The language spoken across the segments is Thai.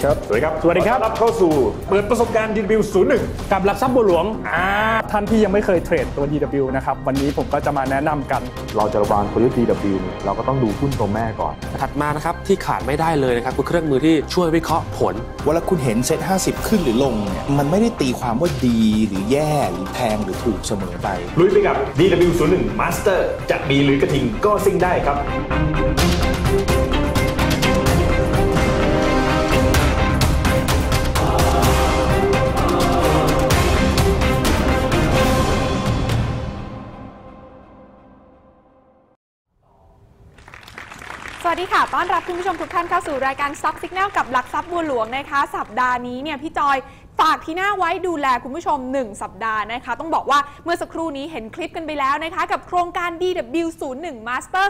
ดีครับ สวัสดีครับสวัสดีครับ ขอต้อนรับเข้าสู่เปิดประสบการณ์ DW 01กับหลักทรัพย์บัวหลวง อ่า ท่านที่ยังไม่เคยเทรดตัว DW นะครับ วันนี้ผมก็จะมาแนะนำกัน เราจะวางกลยุทธ์ DW เนี่ยเราก็ต้องดูหุ้นตัวแม่ก่อน ถัดมานะครับที่ขาดไม่ได้เลยนะครับคือเครื่องมือที่ช่วยวิเคราะห์ผล เวลาคุณเห็นเซ็ต50 ขึ้นหรือลงเนี่ยมันไม่ได้ตีความว่าดีหรือแย่หรือแพงหรือถูกเสมอไป ลุยไปกับ DW 01 Master จะดีหรือกระทิงก็ซิ่งได้ครับ ดีค่ะ ต้อนรับคุณผู้ชมทุกท่านเข้าสู่รายการซับสิกแนลกับหลักทรัพย์บัวหลวงนะคะ สัปดาห์นี้เนี่ยพี่จอยฝากที่หน้าไว้ดูแลคุณผู้ชม 1 สัปดาห์นะคะ ต้องบอกว่าเมื่อสักครู่นี้เห็นคลิปกันไปแล้วนะคะ กับโครงการ DW01 Master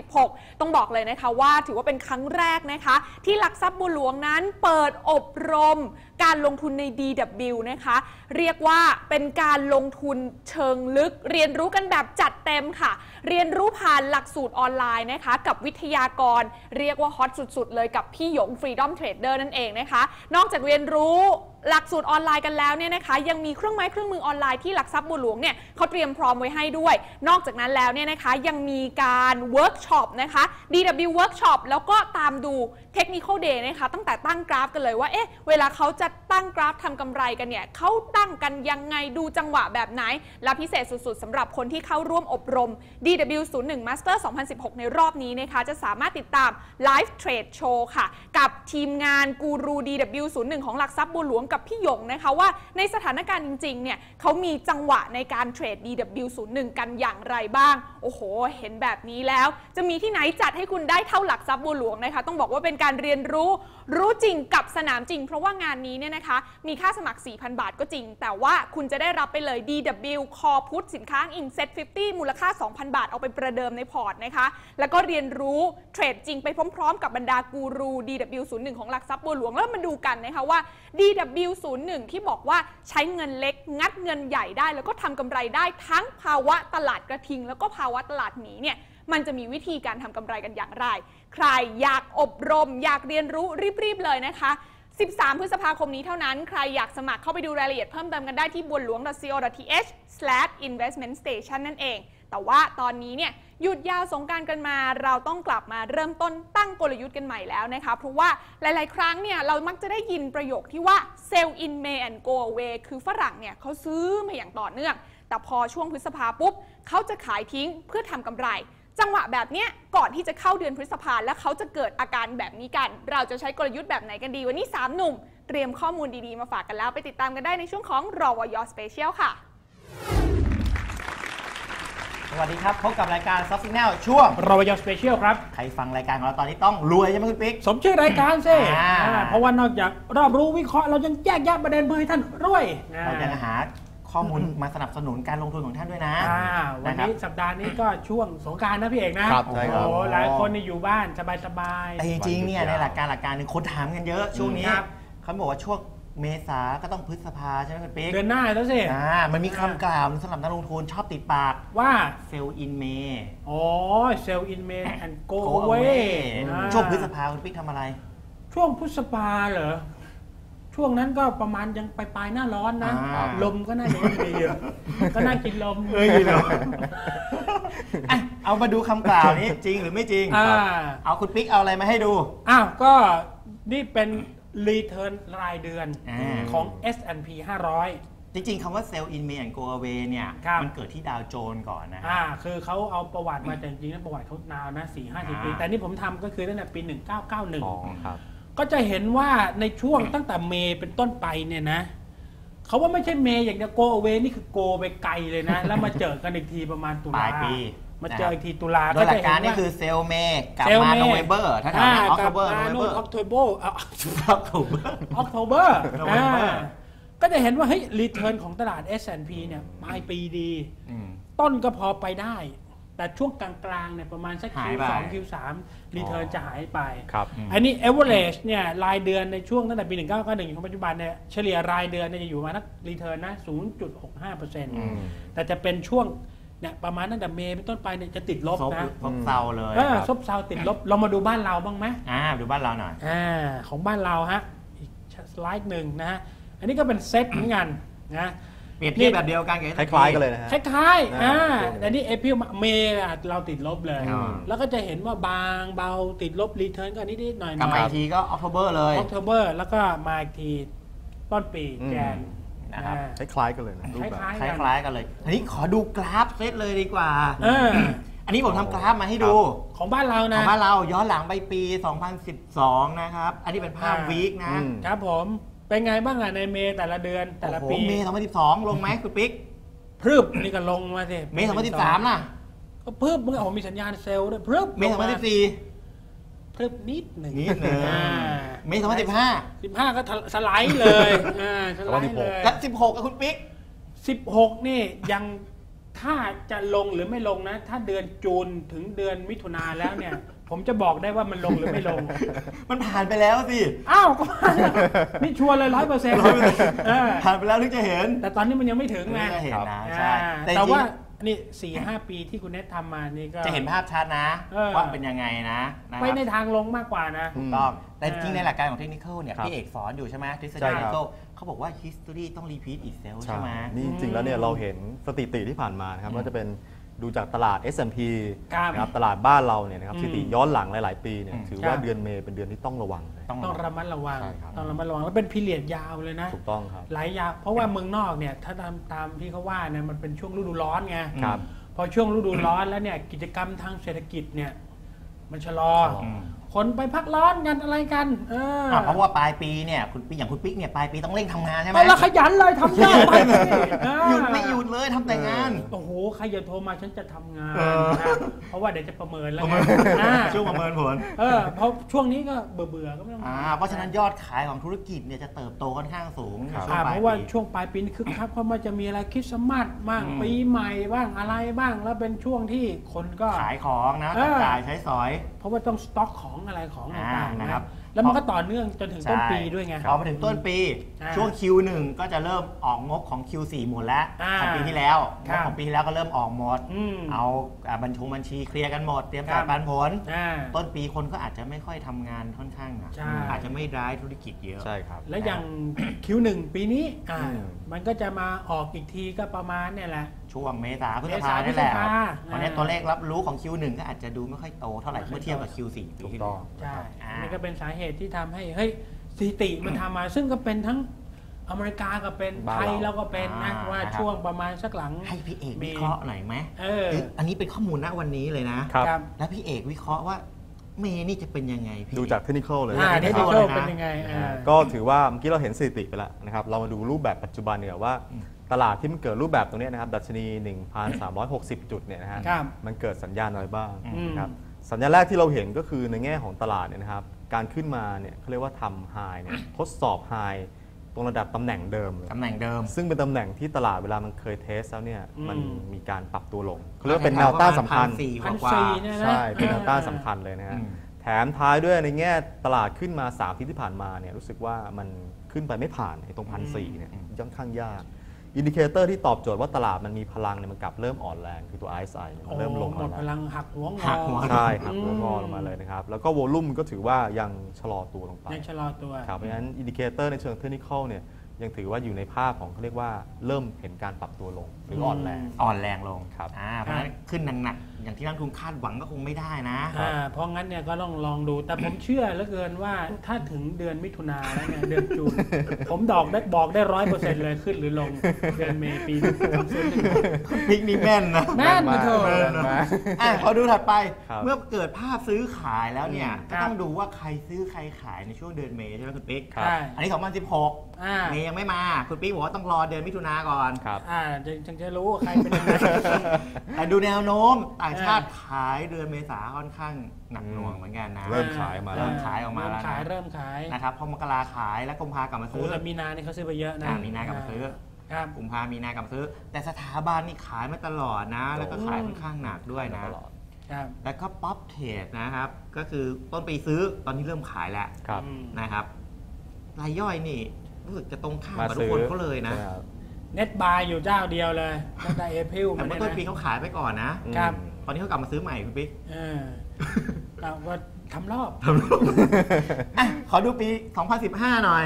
2016 ต้องบอกเลยนะคะว่าถือว่าเป็นครั้งแรกนะคะ ที่หลักทรัพย์บัวหลวงนั้นเปิดอบรมการลงทุนใน DW นะคะ เรียกว่าเป็นการลงทุนเชิงลึก เรียนรู้กันแบบจัดเต็มค่ะ เรียนรู้ผ่านหลักสูตรออนไลน์นะคะ กับวิทยากร เรียกว่าฮอตสุดๆ เลยกับพี่หยง Freedom Trader นั่นเองนะคะ นอกจากเรียนรู้ หลักสูตรออนไลน์กันแล้วเนี่ยนะคะยังมีเครื่องไม้เครื่องมือออนไลน์ที่หลักทรัพย์บัวหลวงเนี่ยเขาเตรียมพร้อมไว้ให้ด้วย นอกจากนั้นแล้วเนี่ยนะคะยังมีการเวิร์กช็อปนะคะ DW Workshop แล้วก็ตามดู Technical Day นะคะตั้งแต่ตั้งกราฟกันเลยว่าเอ๊ะเวลาเขาจะตั้งกราฟทำกำไรกันเนี่ยเขาตั้งกันยังไงดูจังหวะแบบไหน และพิเศษสุดๆสำหรับคนที่เข้าร่วมอบรม DW01 Master 2016 ในรอบนี้นะคะจะสามารถติดตาม Live Trade Show ค่ะ กับทีมงานกูรู DW01 ของหลักทรัพย์บัวหลวงกับพี่หยงนะคะว่าในสถานการณ์จริงๆเนี่ยเขามีจังหวะในการเทรด DW01 กันอย่างไรบ้าง โอ้โห เห็นแบบนี้แล้ว จะมีที่ไหนจัดให้คุณได้เท่าหลักทรัพย์บัวหลวงนะคะ ต้องบอกว่าเป็นการการเรียนรู้ รู้จริงกับสนามจริง เพราะว่างานนี้เนี่ยนะคะ มีค่าสมัคร 4,000 บาทก็จริง แต่ว่าคุณจะได้รับไปเลย DW คอพุทสินค้าอิงเซ็ต50 มูลค่า 2,000 บาทเอาไปประเดิมในพอร์ตนะคะ แล้วก็เรียนรู้เทรดจริงไปพร้อมๆ กับบรรดากูรู DW01 ของหลักทรัพย์บัวหลวงแล้วมาดูกันนะคะว่า DW01 ที่บอกว่าใช้เงินเล็กงัดเงินใหญ่ได้ แล้วก็ทำกำไรได้ทั้งภาวะตลาดกระทิง แล้วก็ภาวะตลาดหมีเนี่ยมันจะมีวิธีการทำกำไรกันอย่างไร ใครอยากอบรม อยากเรียนรู้รีบๆเลยนะคะ 13 พฤษภาคมนี้เท่านั้น ใครอยากสมัครเข้าไปดูรายละเอียดเพิ่มเติมกันได้ที่บวนหลวง co.th/investment station นั่นเอง แต่ว่าตอนนี้เนี่ยหยุดยาวสงการกันมาเราต้องกลับมาเริ่มต้นตั้งกลยุทธ์กันใหม่แล้วนะคะเพราะว่าหลาย ๆ ครั้งเนี่ยเรามักจะได้ยินประโยคที่ว่า sell in May and go away คือฝรั่งเนี่ยเขาซื้อมาอย่างต่อเนื่อง แต่พอช่วงพฤษภาปุ๊บเขาจะขายทิ้งเพื่อทำกำไร จังหวะแบบเนี้ยก่อนที่จะเข้าเดือนพฤษภาแล้วเขาจะเกิดอาการแบบนี้กัน เราจะใช้กลยุทธ์แบบไหนกันดี วันนี้ 3 หนุ่ม เตรียมข้อมูลดีๆ มาฝากกันแล้ว ไปติดตามกันได้ในช่วงของรอวยสเปเชียลค่ะ สวัสดีครับ พบกับรายการ Soft Signal ช่วงเรายอสเปเชียลครับ ใครฟังรายการของเราตอนนี้ต้องรวยใช่ไหมคุณปิ๊ก สมชื่อรายการสิอ่า อ่าเพราะว่านอกจากรอบรู้วิเคราะห์เรายังแยกแยะประเด็นเพื่อให้ท่านรวยเราจะหา ข้อมูลมาสนับสนุนการลงทุนของท่านด้วยนะอ่าวันนี้ะครับสัปดาห์นี้ก็ช่วงสงกรารนะพี่เอกนะ ครับใช่ครับ โอ้โหหลายคนนี่อยู่บ้านสบายๆแต่จริงๆเนี่ยในหลักการหลักการหนึ่งคนถามกันเยอะช่วงนี้ครับเขาบอกว่าช่วงเมษาก็ต้องพฤษภาใช่ไหมคุณปิ๊กเดือนหน้าแล้วสิ อ่ามันมีคำกล่าวสำหรับนักลงทุนชอบติดปากว่า sell in May อ๋อเซลล์อินเมนแอนโก go เว away ช่วงพฤษภาคุณปิ๊กทำอะไร ช่วงพฤษภาเหรอ ช่วงนั้นก็ประมาณยังปลายๆหน้าร้อนนะ อ่า ลมก็น่าจะไม่มีเยอะก็น่ากินลมเอ้ยเหรออะเอามาดูคำกล่าวนี้จริงหรือไม่จริง อ่าเอาคุณปิ๊กเอาอะไรมาให้ดู อ้าวก็นี่เป็นรีเทิร์นรายเดือนอ่า ของ S&P 500 จริง ๆคำว่า sell in May and go away เนี่ย ครับ มันเกิดที่ดาวโจนส์ก่อนนะอ่าคือเขาเอาประวัติมาแต่จริงๆแล้วประวัติเขานานนะ4 5 0ปี อ่า แต่นี่ผมทำก็คือตั้งแต่ปีอ๋อ1991ครับ ก็จะเห็นว่าในช่วงตั้งแต่เมย์เป็นต้นไปเนี่ยนะเขาว่าไม่ใช่เมย์อย่างเดียวโกเวนี่คือโกไปไกลเลยนะ แล้วมาเจอกันอีกทีประมาณตุปลาลายปี มาเจออีกทีตุลาโดยหลักการนี่คือ sell May กลับมา November ถ้าถามว่า October อ November อกโทเบอร์อ October อกโทเบอร์ November ก็จะเห็นว่าเฮ้ยรีเทิร์นของตลาด S&P เนี่ยปลายปีดีอืมต้นก็พอไปได้ แต่ช่วงกลางๆเนี่ยประมาณสัก หาย Q2 ไป Q3 รีเทิร์นจะหายไป ครับอันนี้ average เนี่ยรายเดือนในช่วงตั้งแต่ปี 1991ถึงปัจจุบันเนี่ยเฉลี่ยรายเดือนเนี่ยจะอยู่ประมาณนักรีเทิร์นนะ0.65%แต่จะเป็นช่วงเนี่ยประมาณตั้งแต่เมย์เป็นต้นไปเนี่ยจะติดลบซบนะซบเซาเลยเออซบเซาติดลบเรามาดูบ้านเราบ้างไหม อ่าดูบ้านเราหน่อย อ่าของบ้านเราฮะสไลด์หนึ่งนะฮะอันนี้ก็เป็นเซตเหมือนกันนะ เปรียบเทียบแบบเดียวกันกับคล้ายๆกันเลยนะฮะ คล้ายๆอ่าอ่าช่วงนี้แต่นี่เอพิลเมย์เราติดลบเลย อ่า แล้วก็จะเห็นว่าบางเบาติดลบรีเทิร์นก็นิดๆหน่อยๆกลับมาอีกทีก็ออกโทเบอร์เลย ออกโทเบอร์แล้วก็มาอีกทีต้นปีอืมแจนนะครับ อ่า คล้ายๆกันเลยนะรูปคแบบล้ายคๆกัน ล้ายๆกันเลยอันนี้ขอดูกราฟเซตเลยดีกว่า เอออันนี้ผมทำกราฟมาให้ดู ของบ้านเราขนะองบ้านเราย้อนหลังไปปี 2012 นะครับ อันนี้เป็นภาพอ่าวีคนะ อืม ครับผม เป็นไงบ้างอะในเมย์แต่ละเดือนแต่ละโอ้โหปีเมย์2012 ลงไหมคุณปิ๊ก พรึบนี่ก็ลงมาสิเมย์2013 ล่ะ ก็พรึบมึงโอ้โหมีสัญญาณเซลล์ด้วยพรึบเมย์ลงา2014 พรึบนิดหนึ่งนิดหนึ่ง อ่าเมย์2015สิบห้าก็ทะสไลด์เลยอ่าสไลด์เลย และ16กับคุณปิ๊ก สิบหกนี่ยังถ้าจะลงหรือไม่ลงนะ ถ้าเดือนจูนถึงเดือนมิถุนาแล้วเนี่ย ผมจะบอกได้ว่ามันลงหรือไม่ลง มันผ่านไปแล้วสิ อ้าวก็มาแล้วนี่ชัวร์เลยร้อยเปอร์เซ็นต์ผ่านไปแล้วถึงจะเห็น แต่ตอนนี้มันยังไม่ถึงไงไม่เห็นนะอ่าใช่แต่จริงว่านี่สี่ห้าปีที่คุณเนททำมานี่ก็จะเห็นภาพชัดนะเออว่าเป็นยังไงนะนะคไปรับในทางลงมากกว่านะถูกต้องแต่เออจริงในหลักการของเทคนิคเนี่ยครับพี่เอกสอนอยู่ใช่ไหมทฤษใช่ฎีครับเทคนิคเขาบอกว่า history ต้อง repeat itself ใช่ใช่ไหมนี่จริงๆแล้วเนี่ยเราเห็นสถิติที่ผ่านมานะครับว่าจะเป็น ดูจากตลาด S&P ครับนะครับตลาดบ้านเราเนี่ยนะครับอืม สถิติย้อนหลังหลาย ๆ ปีเนี่ยอืม ถือครัว่าบเดือนเมษเป็นเดือนที่ต้องระวังเลยต้องต้องระมัดระวัง ใช่ครับ ต้องระมัดระวัง แล้วเป็นพีเรียดยาวเลยนะ ถูกต้องครับ หลายยาว เพราะว่าเมืองนอกเนี่ย ถ้าตามตามที่เขาว่าเนี่ยมันเป็นช่วงฤดูร้อนไง ครับ พอช่วงฤดูร้อนแล้วเนี่ย กิจกรรมทางเศรษฐกิจเนี่ย มันชะลอ อืม คนไปพักร้อนกันอะไรกันเอออะเพราะว่าปลายปีเนี่ยคุณปิ๊กอย่างคุณปิ๊กเนี่ยปลายปีต้องเร่งทำงานใช่ไหมไปแล้วขยันเลยทำยากไปเออหยุดไม่หยุดเลยทำแต่งาน โอ้โห ใครอย่าโทรมาฉันจะทำงานเออ นะเพราะว่าเดี๋ยวจะประเมินแล้วประไงเมินอ่าช่วงประเมินผล เออเพราะช่วงนี้ก็เบื่อเบื่อๆก็ไม่ต้องอ่าเพราะฉะนั้นยอดขายของธุรกิจเนี่ยจะเติบโตค่อนข้างสูงในช่วงอ่าปลาเพยราะว่าปี ช่วงปลายปีนี่คึกคักเพราะมันจะมีอะไรคริสต์มาสบ้างอืม ปีใหม่บ้างอะไรบ้างแล้วเป็นช่วงที่คนก็ ขายของนะเอจับอจ่ายใช้สอย เพราะว่าต้องสต็อกของอะไรของอ่าต่างๆนะนะคครัรับบแล้วมันก็ต่อเนื่องจนถึงต้นปีด้วยไงพอมาถึงต้นปีอ่าช่วง Q1 ก็จะเริ่มออกงบของ Q4 หมดแล้วอ่าของปีที่แล้วคงรับบของปีที่แล้วก็เริ่มออกหมดอืมเอาอ่าบัญชงบัญชีเคลียร์กันหมด เตรียมครัจ่าบยปันผลอ่าต้นปีคนก็อาจจะไม่ค่อยทำงานค่อนข้างหนักใช่อาจจะไม่ร้ายธุรกิจเยอะใช่ครับแล้วอย่างคิวหนึ่งปีนี้อ่าอืมมันก็จะมาออกอีกทีก็ประมาณเนี่ยแหละ ช่วงเมษาพฤษเมภาษานี่แหละพฤษภาตอนนี้อ่าตัวเลขรับรู้ของ Q1 ก็อาจจะดูไม่ค่อยโตเท่าไหร่ไม่ค่อยเมื่อเทียบกับโต Q4 ปีถูกที่ต้แล้องวใช่อ่าอันนี้ก็เป็นสาเหตุที่ทำให้เฮ้ยสถิติมันทำมา ซึ่งก็เป็นทั้งอเมริกาก็เป็นบ้านไทยเราเราก็เป็นนะอ่าว่านะครับช่วงประมาณสักหลัง ให้พี่เอกมีวิเคราะห์หน่อยไหมเออคืออันนี้เป็นข้อมูลณวันนี้เลยนะครับครับแล้วพี่เอกวิเคราะห์ว่าเมย์นี่จะเป็นยังไงพี่ดูจากเทคนิคเลยอ่าไม่เทได้คนิคเลยนะเป็นยังไงนะอ่าฮะก็ถือว่าเมื่อกี้เราเห็นสถิติไปแล้วนะครับเรามาดูรูปแบบปัจจุบันเนี่ยว่า ตลาดที่มันเกิดรูปแบบตรงเนี้ยนะครับดัชนี 1,360 จุดเนี่ยนะฮะครับมันเกิดสัญญาณอะไรบ้างอืมนะครับสัญญาณแรกที่เราเห็นก็คือในแง่ของตลาดเนี่ยนะครับการขึ้นมาเนี่ยเขาเรียกว่าทำไฮเนี่ยทดสอบไฮตรงระดับตำแหน่งเดิมเลยตำแหน่งเดิม ซึ่งเป็นตำแหน่งที่ตลาดเวลามันเคยเทสแล้วเนี่ยอืมมันมีการปรับตัวลงเขาเรียกว่าเป็นแนวต้านสำคัญพันกว่าสี่เนี่ยนะใช่เป็นแนวต้านอ่สำคัญเลยนะฮะอืมแถมท้ายด้วยในแง่ตลาดขึ้นมา3อาทิตย์ที่ผ่านมาเนี่ยรู้สึกว่ามันขึ้นไปไม่ผ่านไอ้ตรงพันสี่เนี่ยค่อนข้างยาก อินดิเคเตอร์ที่ตอบโจทย์ว่าตลาดมันมีพลังเนี่ยมันกลับเริ่มอ่อนแรงคือตัว RSI เนี่ยมันเริ่มลงโอ้หมมาดแล้วพลังหักหัวงอหักหัวใช่ครับอืมตัวงอลงมาเลยนะครับ แล้วก็โวลุ่มก็ถือว่ายังชะลอตัวลงไปยังชะลอตัวครับเพราะฉะนั้นอินดิเคเตอร์ในเชิงเทคนิคเนี่ยยังถือว่าอยู่ในภาพของเขาเรียกว่าเริ่มเห็นการปรับตัวลง หรืออ่อนแรงอ่อนแรงลงครับอ่าเพราะฉะนั้นขึ้นหนักๆ อย่างที่นักลงทุนคาดหวังก็คงไม่ได้นะอ่าเพราะงั้นเนี่ยก็ต้องลองดูแต่ผมเชื่อเหลือเกินว่าถ้าถึงเดือนมิถุนาแล้วเนี่ยเดือนจูนผมดอกได้บอกได้ร้อยเปอร์เซ็นต์เลยขึ้นหรือลงเดือนเมษปีนี้พิกนี่แม่นนะแม่นมาเถแม่อะนมากอะพอดูถัดไปครับเมื่อเกิดภาพซื้อขายแล้วเนี่ยคก็รับต้องดูว่าใครซื้อใครขายในช่วงเดือนเมษใช่ไหมคุณปิ๊กครับใช่อันนี้2016อ่าเมย์ยังไม่มาคุณปิ๊กบอกว่าต้องรอเดือนมิถุนาก่อนครับอ่าจึงจึงจะรู้ว่าใครเป็นยังไงแต่ดูแนวโน้มต่างชาติอ่าขายเดือนเมษาค่อนข้างหนักหน่วงเหมือนกันนะเริ่มขายมาแล้ว เริ่มขายออกมาแล้วเริ่ขายนะเริ่มขายนะครับพอมกราขายและกุมภากลับมาโอ้ซื้อแต่มีนาเนี่ยเขาซื้อไปเยอะนะอ่ามีนากลับมาซื้อ ครับกุมภามีนากลับมาซื้อ แต่สถาบันนี่ขายมาตลอดนะ แล้วก็ขายค่อนข้างหนักด้วยนะ ตลอดครับแล้วก็ป๊อปเทรดนะครับ ก็คือต้นปีซื้อตอนนี้เริ่มขายแล้วครับ อืมนะครับรายย่อยนี่รู้สึกจะตรงข้ามมากับทุกซื้อคนเขาเลยนะ ใช่ครับเน็ตบายอยู่เจ้าเดียวเลยตั้งแต่เอพิลแต่มาเมื่เนี่อยต้นปีนะ เขาขายไปก่อนนะ ครับ ตอนนี้เขากลับมาซื้อใหม่คุณปิ๊กเออเราก็ทำรอบอะขอดูปี 2015 หน่อย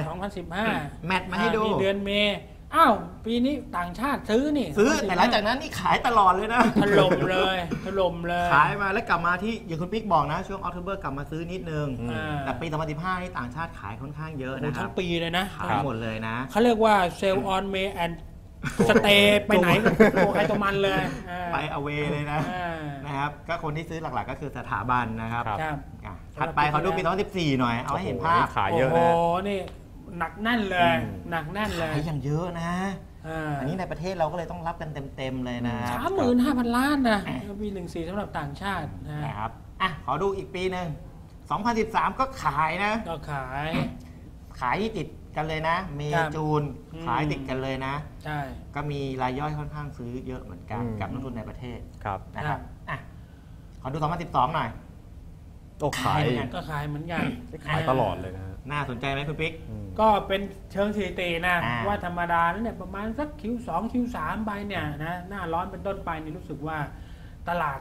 2015 แมทมาให้ดูอ่เดือนเมษอ้าวปีนี้ต่างชาติซื้อนี่ ซื้อแต่หลังจากนั้นนี่ขายตลอดเลยนะถล่มเลยถล่มเลย ขายมาแล้วกลับมาที่อย่างคุณปิ๊กบอกนะ ช่วงออก o เบอร์กลับมาซื้อนิดนึงอ่าแต่ปี 2015 นี่ต่างชาติขายค่อนข้างเยอะโอ้โหนะครัทั้บงปีเลยนะขายหมดเลยนะเขาเรียกว่าเซลล์ออนเมย์แอน สเตย์ไปไหนก็ตัวใครตัวมันเลยอ่าไปอเวเลยนะอ่านะครับก็คนที่ซื้อหลักๆก็คือสถาบันนะครับครับครับอะถัดไปขอดูปี2014 หน่อย เอาให้เห็นภาพขายเยอะโอ้นะโหนี่หนักแน่นเลยอืมหนักแน่นเลยขายอย่างเยอะนะอ่าอันนี้ในประเทศเราก็เลยต้องรับกันเต็มๆเลยนะสามหมื่นห้าพันล้านนะปีหนึ่งสี่สำหรับต่างชาตินะนะครับอะขอดูอีกปีหนึ่ง2013 ก็ขายนะ ก็ขาย ขายที่ติด กันเลยนะ เมครับจูนอืมขายติดกันเลยนะ ใช่ ก็มีรายย่อยค่อนข้างซื้อเยอะเหมือนกันอืมกับนักทุนในประเทศครับนะครับครับอะขอดู 2012 หน่อยโอ้ขายขายเหมือนกันก็ขายเหมือนกันขายตลอดเลยนะฮะน่าสนใจไหมคุณปิ๊กอืมก็เป็นเชิงสถิตินะอ่าว่าธรรมดาแล้วเนี่ยประมาณสักคิวสองคิวสามไปเนี่ยนะหน้าร้อนเป็นต้นไปนี่รู้สึกว่าตลาด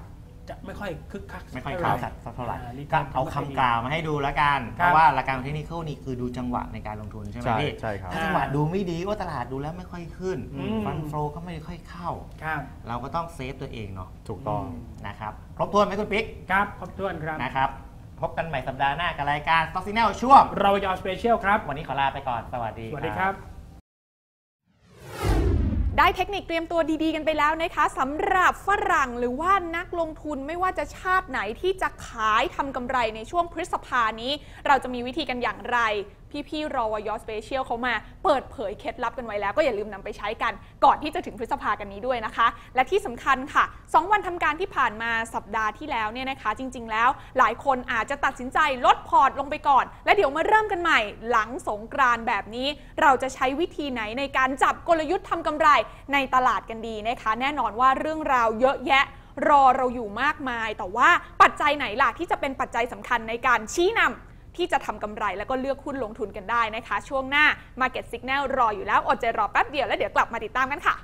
จะไม่ค่อยคึกคักไม่ค่อยท่เข้าหร่สักสักเท่าไหร่อ่ก็เอาคำกล่าวมาให้ดูแล้วกันคเพรับราะว่าหลักการของเทคนิคนี่คือดูจังหวะในการลงทุนใช่ไหมใช่พี่ใช่ครับถ้าจังหวะดูไม่ดีว่าตลาดดูแล้วไม่ค่อยขึ้นอืมฟันโฟลก็ไม่ค่อยเข้าครับเราก็ต้องเซฟตัวเองเนาะถูกต้องนะครับครบถ้วนไหมคุณปิ๊กครับครบถ้วนครับนะครับพบกันใหม่สัปดาห์หน้ากับรายการ Stock Signal ช่วงเรายอสเปเชียลครับ วันนี้ขอลาไปก่อน สวัสดีสวัสดีครับ ได้เทคนิคเตรียมตัวดีๆกันไปแล้วนะคะสำหรับฝรั่งหรือว่านักลงทุนไม่ว่าจะชาติไหนที่จะขายทำกำไรในช่วงพฤษภานี้ เราจะมีวิธีกันอย่างไร พี่ๆรอวยอสเปเชียลเขามาเปิดเผยเคล็ดลับกันไว้แล้ว ก็อย่าลืมนำไปใช้กันก่อนที่จะถึงพฤษภากันนี้ด้วยนะคะ และที่สำคัญค่ะ 2 วันทำการที่ผ่านมาสัปดาห์ที่แล้วเนี่ยนะคะ จริง ๆ แล้วหลายคนอาจจะตัดสินใจลดพอร์ตลงไปก่อน และเดี๋ยวมาเริ่มกันใหม่ หลังสงกรานแบบนี้ เราจะใช้วิธีไหนในการจับกลยุทธ์ทำกำไรในตลาดกันดีนะคะ แน่นอนว่าเรื่องราวเยอะแยะรอเราอยู่มากมาย แต่ว่าปัจจัยไหนล่ะที่จะเป็นปัจจัยสำคัญในการชี้นำ ที่จะทำกำไรแล้วก็เลือกหุ้นลงทุนกันได้นะคะ ช่วงหน้า Market Signal รออยู่แล้วอดใจรอแป๊บเดียวแล้วเดี๋ยวกลับมาติดตามกันค่ะ